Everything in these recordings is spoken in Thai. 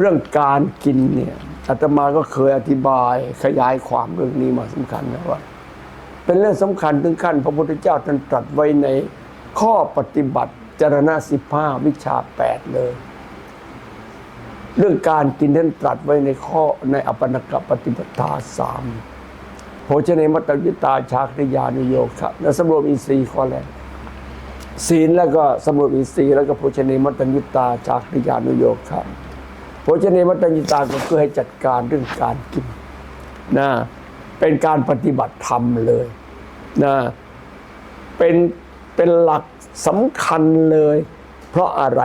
เรื่องการกินเนี่ยอาตมาก็เคยอธิบายขยายความเรื่องนี้มาสำคัญนะว่า เป็นเรื่องสำคัญถึงขั้น พระพุทธเจ้าท่านตรัสไว้ในข้อปฏิบัติจารณะสิบห้าวิชาแปดเลย เรื่องการกินท่านตรัสไว้ในข้อในอปนกปฏิปทาสามโภชเนมัตตยุตาชาคริยานุโยคะและสำรวมอินทรีย์ข้อแรกศีลแล้วก็สำรวมอินทรีย์แล้วก็โภชเนมัตตยุตาชาคริยานุโยคะ โภชเนมัตตยุตาก็คือให้จัดการเรื่องการกินนะเป็นการปฏิบัติธรรมเลยนะเป็นเป็นหลักสำคัญเลย เพราะอะไร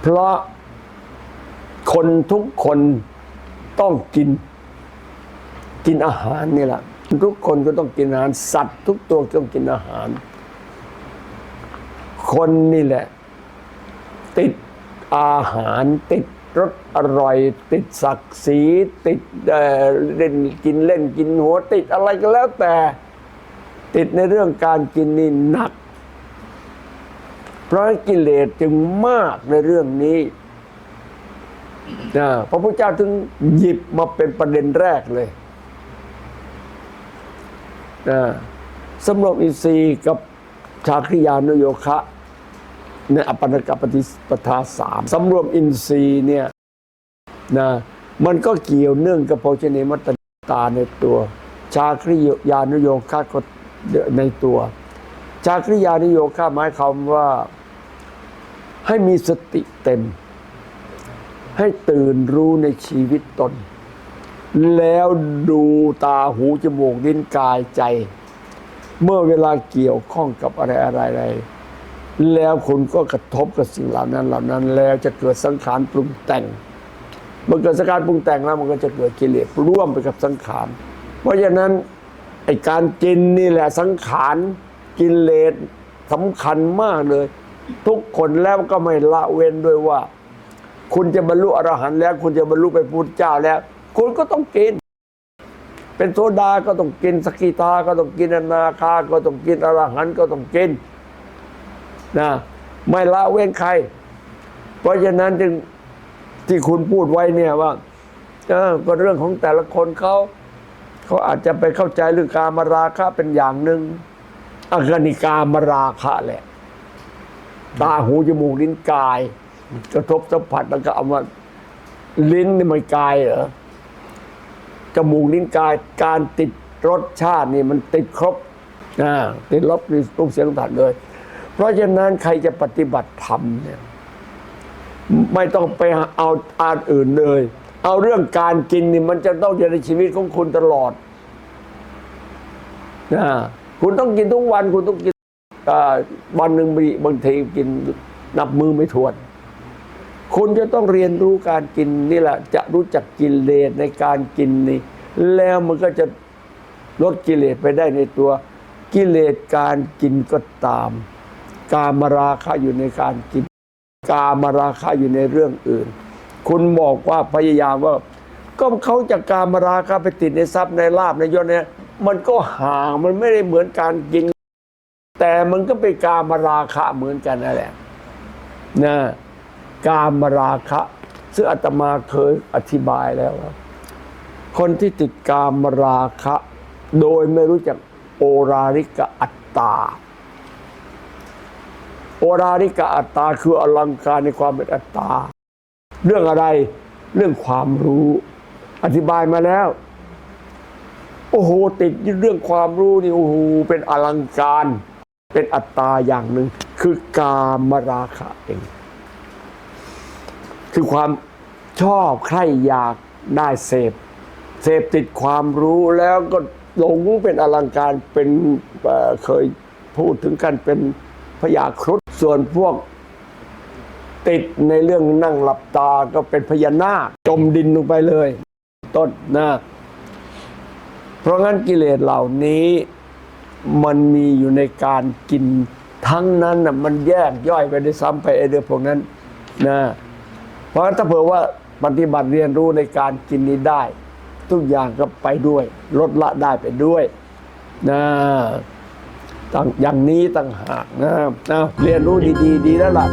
เพราะคนทุกคนต้องกิน กินอาหารนี่แหละทุกคนก็ต้องกินอาหาร สัตว์ ทุกตัวต้องกินอาหาร คนนี่แหละ ติด อาหารติดรสอร่อย ติดศักดิ์ศรีติดเล่นกินเล่นกินหัวติดอะไรก็แล้วแต่ ติดในเรื่องการกินนี่หนัก เพราะนั้นกิเลสจึงมากในเรื่องนี้นะพระพุทธเจ้าถึงหยิบมาเป็นประเด็นแรกเลยนะสำรวมอินทรีย์กับชาคริยานุโยคะ ในอปนกปฏิปทาสามสำรวมอินทรีย์เนี่ยนะมันก็เกี่ยวเนื่องกับโภชเนมัตตาในตัว ชาคริยานุโยคะก็ในตัว ชาคริยานุโยคะหมายความว่าให้มีสติเต็ม ให้ตื่นรู้ในชีวิตตน แล้วดูตาหูจมูกลิ้นกายใจ เมื่อเวลาเกี่ยวข้องกับอะไรอะไรอะไร แล้วคุณก็กระทบกับสิ่งเหล่านั้นเหล่านั้น แล้วจะเกิดสังขารปรุงแต่งเมื่อเกิดสังขารปรุงแต่งแล้วมันก็จะเกิดกิเลสร่วมไปกับสังขาร เพราะฉะนั้นไอการกินนี่แหละสังขารกิเลสสำคัญมากเลย ทุกคนแล้วก็ไม่ละเว้นด้วยว่า คุณจะบรรลุอรหันต์แล้ว คุณจะบรรลุเป็นพุทธเจ้าแล้ว คุณก็ต้องกิน เป็นโซดาก็ต้องกินสกกิทาก็ต้องกินอนาคาก็ต้องกินอรหันต์ก็ต้องกิน นะไม่ละเว้นใคร เพราะฉะนั้นจึงที่คุณพูดไว้เนี่ยว่าเออก็เรื่องของแต่ละคนเขาเขาอาจจะไปเข้าใจเรื่องการมาราคะเป็นอย่างหนึ่งอากนิกามราคะแหละ ตาหูจมูกลิ้นกายกระทบสัมผัสแล้วก็เอามาลิ้นนี่มันกายเหรอจมูกลิ้นกายการติดรสชาตินี่มันติดครบติดรสรูปเสียงสัมผัสเลย เพราะฉะนั้นใครจะปฏิบัติธรรมเนี่ยไม่ต้องไปเอาอานอื่นเลย เอาเรื่องการกินนี่มันจะต้องอยู่ในชีวิตของคุณตลอดนะคุณต้องกินทุกวัน คุณต้องกินวันหนึ่งมีบางทีกินนับมือไม่ถ้วน คุณจะต้องเรียนรู้การกินนี่แหละ จะรู้จักกินเลสในการกินนี่ แล้วมันก็จะลดกิเลสไปได้ในตัวกิเลสการกินก็ตาม กามราคะอยู่ในการกินกามราคะอยู่ในเรื่องอื่น คุณบอกว่าพยายามว่า ก็เขาจะกามราคะไปติดในทรัพย์ในลาบในยศเนี่ยมันก็ห่างมันไม่ได้เหมือนการกิน แต่มันก็เป็นกามราคะเหมือนกันนั่นแหละนะกามราคะ ซึ่งอาตมาเคยอธิบายแล้วว่าคนที่ติดกามราคะ โดยไม่รู้จักโอราริกะอัตตา โอราริกะอัตตาคืออลังการในความเป็นอัตตา เรื่องอะไรเรื่องความรู้ อธิบายมาแล้ว โอ้โหติดเรื่องความรู้นี่โอ้โหเป็นอลังการ เป็นอัตตาอย่างหนึ่งคือกามราคะเอง คือความชอบใคร่อยากได้เสพ เสพติดความรู้แล้วก็หลงเป็นอลังการเป็นเเคยพูดถึงกันเป็นพยาครุฑ ส่วนพวกติดในเรื่องนั่งหลับตาก็เป็นพญานาคจมดินลงไปเลย ต้นนะ เพราะงั้นกิเลสเหล่านี้มันมีอยู่ในการกินทั้งนั้นนะมันแยกย่อยไปได้ซ้ำไปไอเรื่องพวกนั้นนะเพราะฉะนั้นถ้าเผื่อว่าปฏิบัติเรียนรู้ในการกินนี้ได้ ทุกอย่างก็ไปด้วย ลดละได้ไปด้วยนะ อย่างนี้ต่างหากนะนะเรียนรู้ดีๆดีแล้วล่ะ